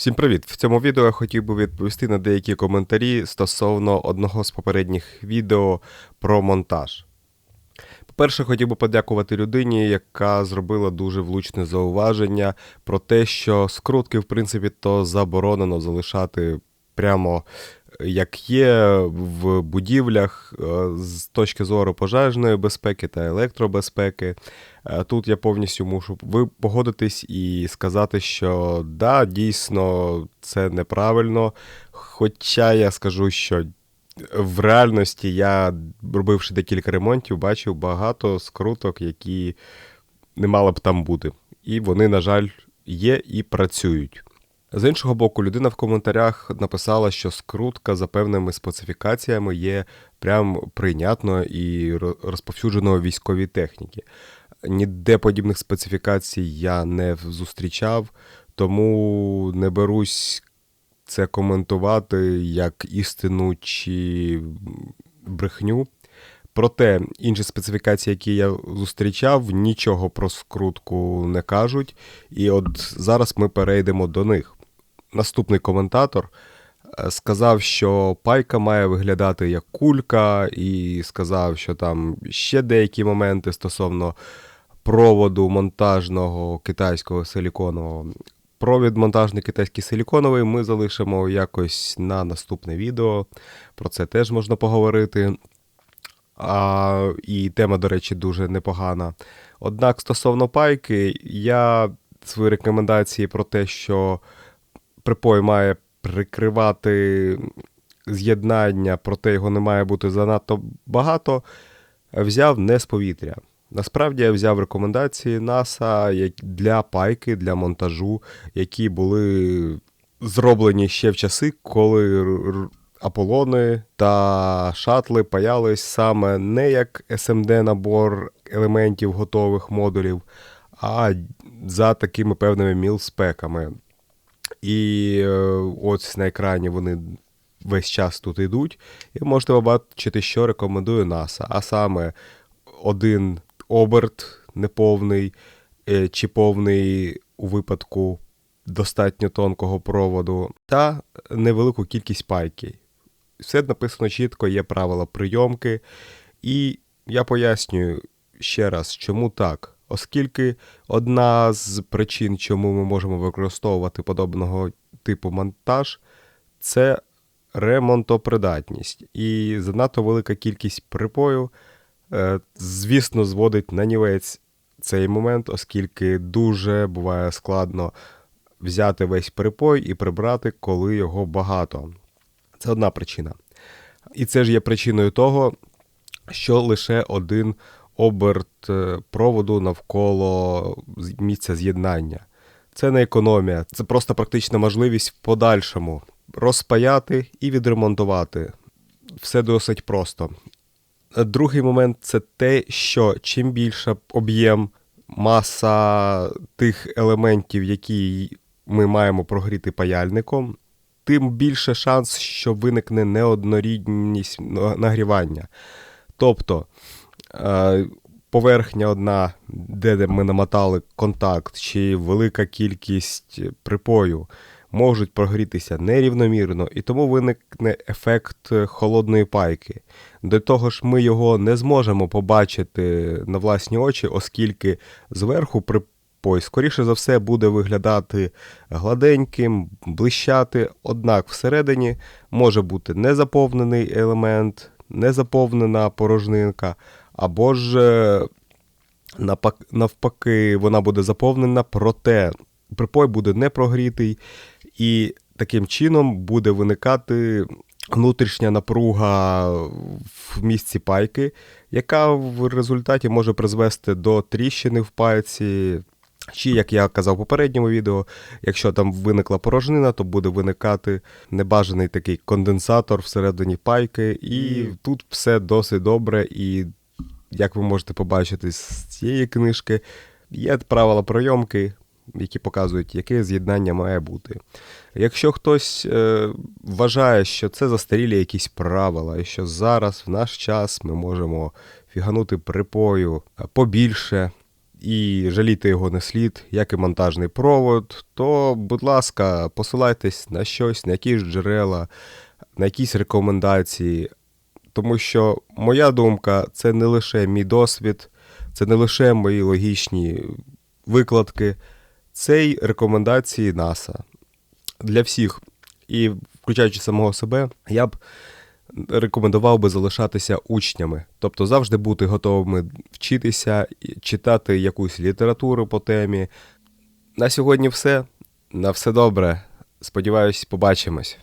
Всім привіт! В цьому відео я хотів би відповісти на деякі коментарі стосовно одного з попередніх відео про монтаж. По-перше, хотів би подякувати людині, яка зробила дуже влучне зауваження про те, що скрутки, в принципі, то заборонено залишати прямо як є в будівлях е, з точки зору пожежної безпеки та електробезпеки. Е, тут я повністю мушу ви погодитись і сказати, що да, дійсно це неправильно. Хоча я скажу, що в реальності я, робивши декілька ремонтів, бачив багато скруток, які не мали б там бути. І вони, на жаль, є і працюють. З іншого боку, людина в коментарях написала, що скрутка за певними специфікаціями є прям прийнятною і розповсюдженою в військовій техніці. Ніде подібних специфікацій я не зустрічав, тому не берусь це коментувати як істину чи брехню. Проте інші специфікації, які я зустрічав, нічого про скрутку не кажуть. І от зараз ми перейдемо до них наступний коментатор е, сказав, що пайка має виглядати як кулька, і сказав, що там ще деякі моменти стосовно проводу монтажного китайського силіконового. Провід монтажний китайський силіконовий ми залишимо якось на наступне відео. Про це теж можна поговорити. А, І тема, до речі, дуже непогана. Однак, стосовно пайки, я свої рекомендації про те, що припой має прикривати з'єднання, проте його не має бути занадто багато, взяв не з повітря. Насправді я взяв рекомендації НАСА для пайки, для монтажу, які були зроблені ще в часи, коли Аполони та шатли паялись саме не як SMD набор елементів готових модулів, а за такими певними мілспеками. І е, ось на екрані вони весь час тут йдуть. І можете побачити, що рекомендує NASA. А саме один оберт неповний е, чи повний у випадку достатньо тонкого проводу, та невелику кількість пайки. Все написано чітко, є правила прийомки. І я пояснюю ще раз, чому так оскільки одна з причин, чому ми можемо використовувати подобного типу монтаж, це ремонтопридатність. І занадто велика кількість припою, е, звісно, зводить на нівець цей момент, оскільки дуже буває складно взяти весь припой і прибрати, коли його багато. Це одна причина. І це ж є причиною того, що лише один оберт е, проводу навколо місця з'єднання. Це не економія, це просто практична можливість в подальшому розпаяти і відремонтувати. Все досить просто. Другий момент це те, що чим більше об'єм, маса тих елементів, які ми маємо прогріти паяльником, тим більше шанс, що виникне неоднорідність нагрівання. Тобто поверхня одна, де ми намотали контакт, чи велика кількість припою можуть прогрітися нерівномірно, і тому виникне ефект холодної пайки. До того ж, ми його не зможемо побачити на власні очі, оскільки зверху припой, скоріше за все, буде виглядати гладеньким, блищати, однак всередині може бути незаповнений елемент, незаповнена порожнинка або ж е, навпаки, вона буде заповнена, проте припой буде не прогрітий, і таким чином буде виникати внутрішня напруга в місці пайки, яка в результаті може призвести до тріщини в пайці. Чи, як я казав в попередньому відео, якщо там виникла порожнина, то буде виникати небажаний такий конденсатор всередині пайки, і mm. тут все досить добре і як ви можете побачити з цієї книжки, є правила прийомки, які показують, яке з'єднання має бути. Якщо хтось е, вважає, що це застарілі якісь правила, і що зараз, в наш час, ми можемо фіганути припою побільше, і жаліти його не слід, як і монтажний провод, то, будь ласка, посилайтесь на щось, на якісь джерела, на якісь рекомендації. Тому що моя думка це не лише мій досвід, це не лише мої логічні викладки, це й рекомендації НАСА для всіх. І включаючи самого себе, я б рекомендував би залишатися учнями, тобто завжди бути готовими вчитися, читати якусь літературу по темі. На сьогодні все. На все добре. Сподіваюсь, побачимось.